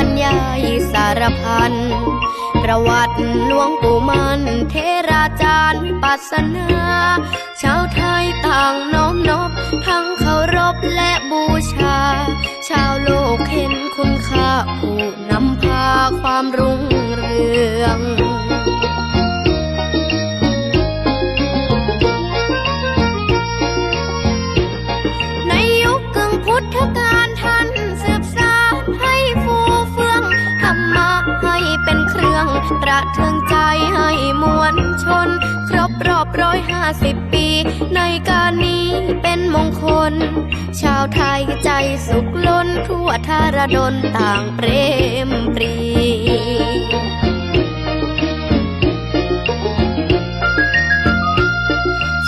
ฟังบรรยายสารพัน ประวัติหลวงปู่มันเทราจารย์ปัสนาชาวไทยต่างน้อมนบ ทั้งเคารพและบูชา ชาวโลกเห็นคุณค่าผู้นำพาความรุ่ง เครื่องประเทืองใจให้มวลชน ครบรอบร้อยห้าสิบปี ในการนี้เป็นมงคล ชาวไทยใจสุขล้นทั่วทารดนต่างเปรมปรี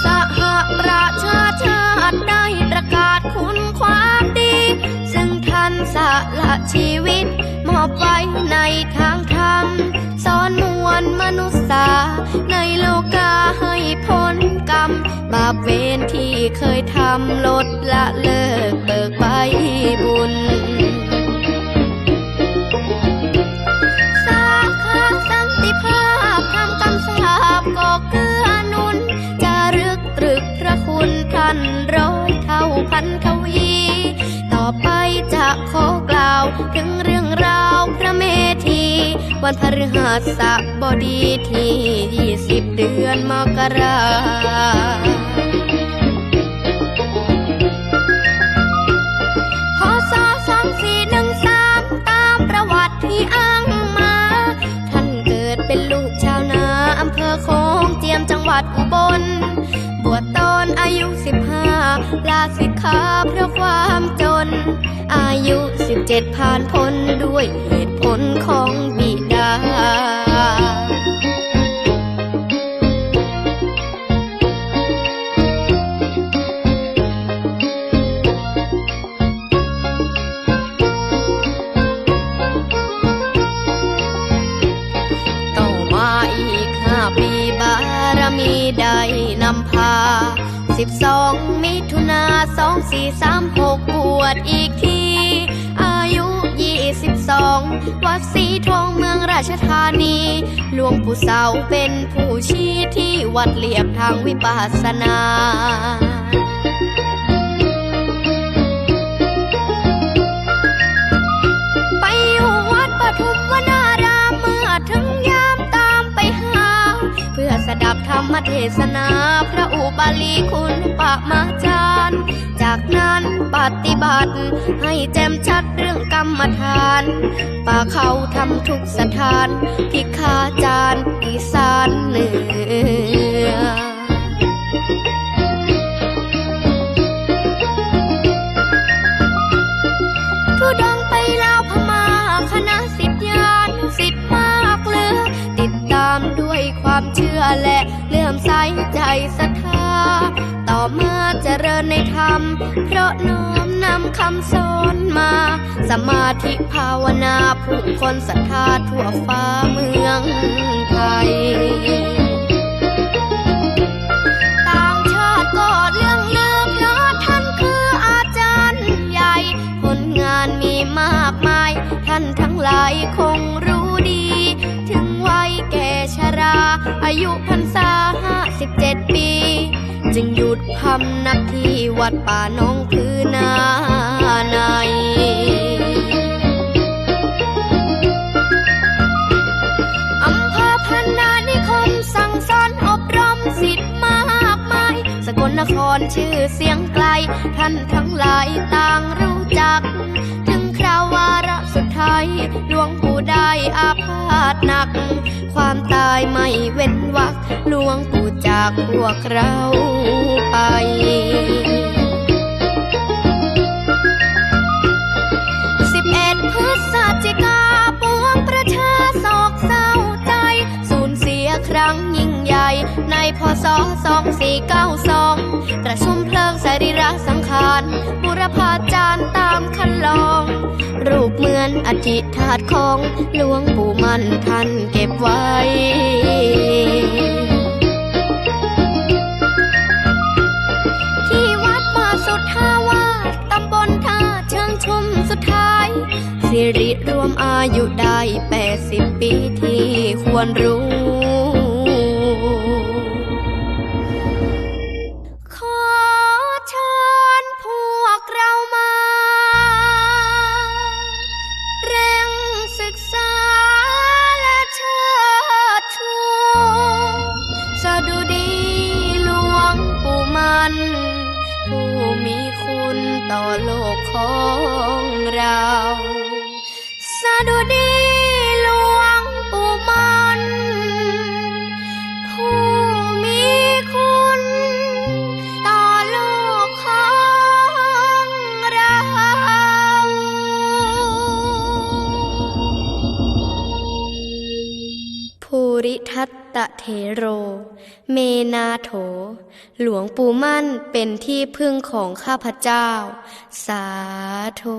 สหประชาชาติได้ประกาศคุณความดี ซึ่งท่านสละชีวิต มอบไว้ในทางธรรม สอนมวลมนุษย์สาในโลกาให้พ้นกรรม บาปเวรที่เคยทำลดละเลิกเบิกใบบุญ วันพฤหัสบดีที่20เดือนมกราพศ2413ตามประวัติที่อ้างมา ท่านเกิดเป็นลูกชาวนาอำเภอโคงเจียมจังหวัดอุบล บวชตอนอายุ15ลาสิกขาเพราะความจน อายุ17ผ่านพ้นด้วยเหตุผลของ มีได้นำพาสิบสองมิถุนาสองสี่สามหกปวดอีกที อายุยี่สิบสองวัดสีทองเมืองราชธานี หลวงปู่เสาเป็นผู้ชี้ที่วัดเลียบทางวิปัสสนา มเทศนาพระอุบาลีคุณปะมาจารย์ จากนั้นปฏิบัติ ให้แจ่มชัดเรื่องกรรมฐาน ป่าเขาทำทุกสถานพิกขาจารย์ ใสใจศรัทธา ต่อมาเจริญในธรรม เพราะน้อมนำคำสอนมา สมาธิภาวนาผู้คนศรัทธาทั่วฟ้าเมืองไทยต่างชาติก็เรื่องลือเพราะท่านคืออาจารย์ใหญ่ผลงานมีมากมาย ท่านทั้งหลายคงรู้ดี ถึงวัยแก่ชรา อายุพร วัดป่าน้องคือนาในอำเภอพันนานิคมสั่งสอนอบรมสิทธิ์มากมาย สกลนครชื่อเสียงไกล ท่านทั้งหลายต่างรู้จัก ถึงคราววาระสุดท้ายหลวงปู่ได้อาพาธหนัก ความตายไม่เว้นวักหลวงปู่จากพวกเราไป อัฐิธาตุของหลวงปู่มันท่านเก็บไว้สุดท้าย สิริรวมอายุได้แปดสิบปีที่ควรรู้ តលោកของเรา ตะเทโร เมนาโถ หลวงปู่มั่นเป็นที่พึ่งของข้าพเจ้า สาธุ